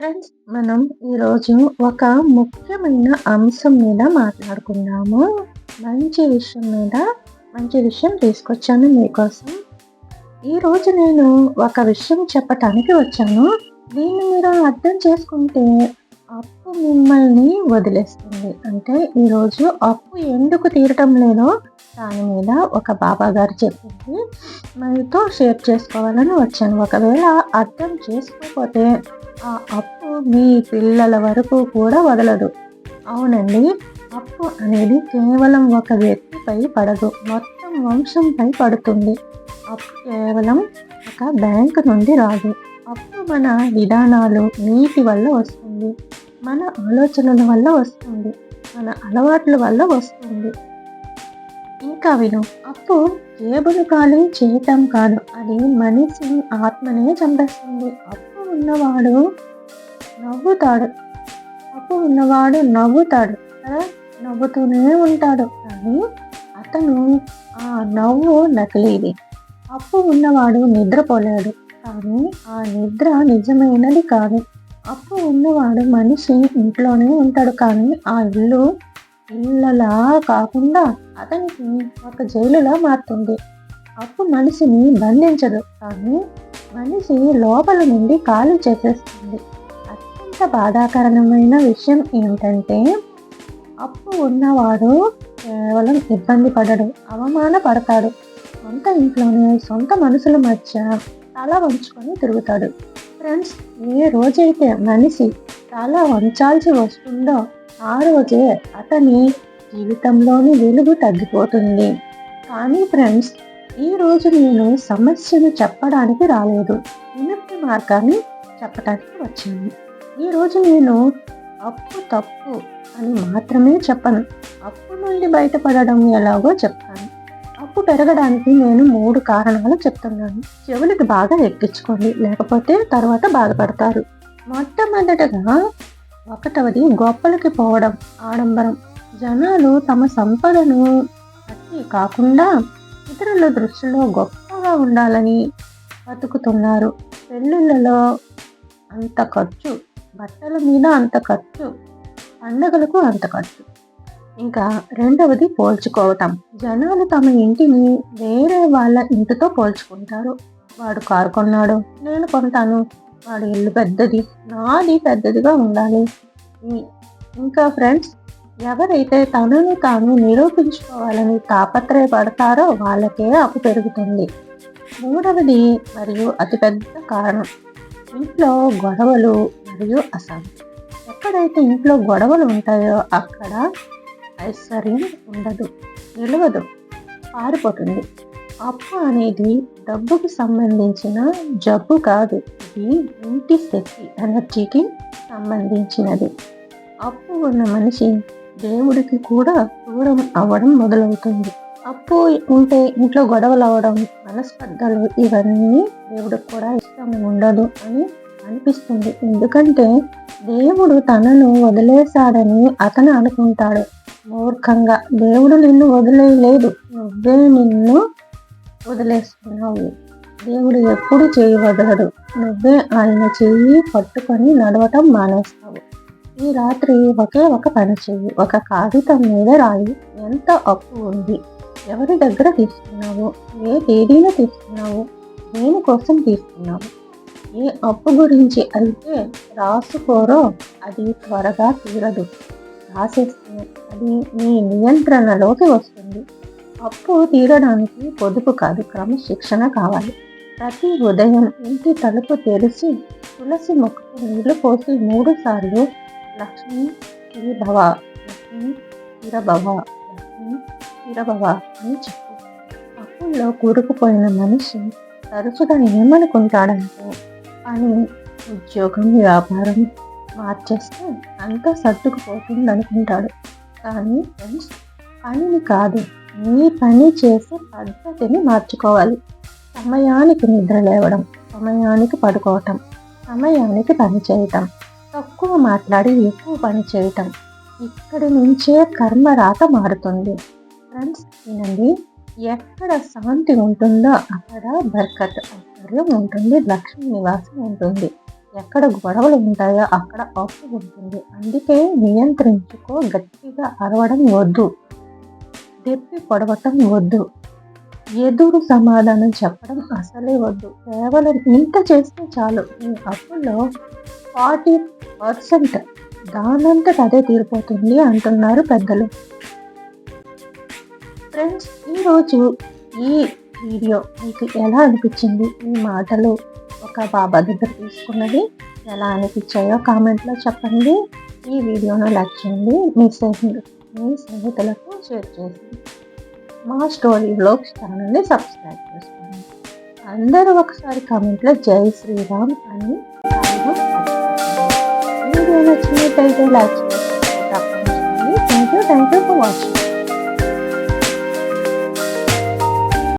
Friends మనం ఈరోజు ఒక ముఖ్యమైన అంశం మీద మాట్లాడుకుందాము. మంచి విషయం మీద మంచి విషయం తీసుకొచ్చాను మీకోసం. ఈరోజు నేను ఒక విషయం చెప్పటానికి వచ్చాను. దీన్ని మీరు అర్థం చేసుకుంటే అప్పు మిమ్మల్ని వదిలేస్తుంది. అంటే ఈరోజు అప్పు ఎందుకు తీరటం లేదో దాని మీద ఒక బాబా గారు చెప్పింది. మీతో షేర్ చేసుకోవాలని వచ్చాను. ఒకవేళ అర్థం చేసుకోకపోతే ఆ అప్పు మీ పిల్లల వరకు కూడా వదలదు. అవునండి అప్పు అనేది కేవలం ఒక వ్యక్తిపై పడదు. మొత్తం వంశంపై పడుతుంది. అప్పు కేవలం ఒక బ్యాంక్ నుండి రాదు. అప్పు మన విధానాలు నీతి వల్ల వస్తుంది. మన ఆలోచనల వల్ల వస్తుంది. మన అలవాట్ల వల్ల వస్తుంది. ఇంకా విను అప్పు జేబులు ఖాళీ చేయటం కాదు అది మనిషి ఆత్మనే చంపేస్తుంది. అప్పు ఉన్నవాడు నవ్వుతాడు. అప్పు ఉన్నవాడు నవ్వుతాడు. కదా నవ్వుతూనే ఉంటాడు. కానీ అతను ఆ నవ్వు నకిలీది. అప్పు ఉన్నవాడు నిద్రపోలేడు. కానీ ఆ నిద్ర నిజమైనది కాదు. అప్పు ఉన్నవాడు మనిషి ఇంట్లోనే ఉంటాడు కానీ ఆ ఇల్లు ఇళ్ళలా కాకుండా అతనికి ఒక జైలులా మారుతుంది. అప్పు మనిషిని బంధించదు కానీ మనిషి లోపల నుండి ఖాళీ చేసేస్తుంది. అత్యంత బాధాకరమైన విషయం ఏమిటంటే అప్పు ఉన్నవాడు కేవలం ఇబ్బంది పడడు అవమానపడతాడు. సొంత ఇంట్లోనే సొంత మనుషుల మధ్య తల వంచుకొని తిరుగుతాడు. ఫ్రెండ్స్ ఏ రోజైతే మనిషి చాలా వంచాల్సి వస్తుందో ఆ రోజే అతని జీవితంలోని వెలుగు తగ్గిపోతుంది. కానీ ఫ్రెండ్స్ ఈ రోజు నేను సమస్యను చెప్పడానికి రాలేదు. విముక్తి మార్గాన్ని చెప్పడానికి వచ్చాను. ఈరోజు నేను అప్పు తప్పు అని మాత్రమే చెప్పను. అప్పు నుండి బయటపడడం ఎలాగో చెప్తాను. అప్పు పెరగడానికి నేను మూడు కారణాలు చెప్తున్నాను. చెవులకు బాగా ఎక్కించుకోండి. లేకపోతే తర్వాత బాధపడతారు. మొట్టమొదటగా ఒకటవది గొప్పలకి పోవడం ఆడంబరం. జనాలు తమ సంపదను అట్టి కాకుండా ఇతరుల దృష్టిలో గొప్పగా ఉండాలని బతుకుతున్నారు. పెళ్ళిళ్ళలో అంత ఖర్చు బట్టల మీద అంత ఖర్చు పండగలకు అంత ఖర్చు. ఇంకా రెండవది పోల్చుకోవటం. జనాలు తమ ఇంటిని వేరే వాళ్ళ ఇంటితో పోల్చుకుంటారు. వాడు కారు కొన్నాడు నేను కొంటాను. వాడి ఇల్లు పెద్దది నాది పెద్దదిగా ఉండాలి. ఇంకా ఫ్రెండ్స్ ఎవరైతే తనను తాను నిరూపించుకోవాలని తాపత్రయపడతారో వాళ్ళకే అప్పు పెరుగుతుంది. మూడవది మరియు అతిపెద్ద కారణం ఇంట్లో గొడవలు మరియు అశాంతి ఎక్కడైతే ఇంట్లో గొడవలు ఉంటాయో అక్కడ ఐశ్వర్యం ఉండదు నిలవదు పారిపోతుంది. అప్పు అనేది డబ్బుకు సంబంధించిన జబ్బు కాదు ఇది ఇంటి శక్తి ఎనర్జీకి సంబంధించినది. అప్పు ఉన్న మనిషి దేవుడికి కూడా దూరం అవ్వడం మొదలవుతుంది. అప్పు ఉంటే ఇంట్లో గొడవలు అవ్వడం మనస్పర్ధలు ఇవన్నీ దేవుడికి కూడా ఇష్టం ఉండదు అని అనిపిస్తుంది. ఎందుకంటే దేవుడు తనను వదిలేశాడని అతను అనుకుంటాడు. మూర్ఖంగా. దేవుడు నిన్ను వదిలేయలేదు. నువ్వే నిన్ను వదిలేస్తున్నావు. దేవుడు ఎప్పుడు చేయి వదలడు. నువ్వే ఆయన చెయ్యి పట్టుకొని నడవటం మానేస్తావు. ఈ రాత్రి ఒకే ఒక పని చెయ్యి. ఒక కాగితం మీద రాయి. ఎంత అప్పు ఉంది? ఎవరి దగ్గర తీసుకున్నావు? ఏ తేదీన తీసుకున్నావు? దేనికోసం తీసుకున్నావు? ఏ అప్పు గురించి అయితే రాసుకోరో అది త్వరగా తీరదు. రాసేస్తే అది మీ నియంత్రణలోకి వస్తుంది. అప్పు తీరడానికి పొదుపు కాదు క్రమశిక్షణ కావాలి. ప్రతి ఉదయం ఇంటి తలుపు తెరిచి తులసి మొక్కకు నీళ్ళు పోసి మూడు సార్లు లక్ష్మి స్థిరభవ లక్ష్మి తిరభవ లక్ష్మి తిరభవ అని చెప్పు. అప్పుల్లో కూరుకుపోయిన మనిషి తరచుగా ఏమనుకుంటాడంటే పని ఉద్యోగం వ్యాపారం మార్చేస్తే అంతా సర్దుకుపోతుంది అనుకుంటాడు. కానీ ఫ్రెండ్స్ పనిని కాదు. మీ పని చేసే పద్ధతిని మార్చుకోవాలి. సమయానికి నిద్ర లేవడం సమయానికి పడుకోవటం సమయానికి పని చేయటం తక్కువ మాట్లాడి ఎక్కువ పని చేయటం ఇక్కడి నుంచే కర్మ రాత మారుతుంది. ఫ్రెండ్స్ వినండి. ఎక్కడ శాంతి ఉంటుందో అక్కడ బర్కత్ ఐశ్వర్యం ఉంటుంది లక్ష్మీ నివాసం ఉంటుంది. ఎక్కడ గొడవలు ఉంటాయో అక్కడ అప్పు ఉంటుంది. అందుకే నియంత్రించుకో గట్టిగా అరవడం వద్దు. దెప్పి పొడవటం వద్దు. ఎదురు సమాధానం చెప్పడం అసలే వద్దు. కేవలం ఇంత చేస్తే చాలు. ఈ అప్పుల్లో ఫార్టీ పర్సెంట్ దానంతట అదే తీరిపోతుంది అంటున్నారు పెద్దలు. ఫ్రెండ్స్ ఈరోజు ఈ వీడియో మీకు ఎలా అనిపించింది? ఈ మాటలు ఒక బాబా దగ్గర తీసుకున్నది. ఎలా అనిపించాయో కామెంట్లో చెప్పండి. ఈ వీడియోను లైక్ చేయండి. మీ స్నేహితులు మీ స్నేహితులకు షేర్ చేసి మా స్టోరీ బ్లాగ్స్ ఛానల్ని సబ్స్క్రైబ్ చేసుకోండి. అందరూ ఒకసారి కామెంట్లో జై శ్రీరామ్ అని వీడియో నచ్చినట్టయితే లైక్ చేయండి thank you thank you for watching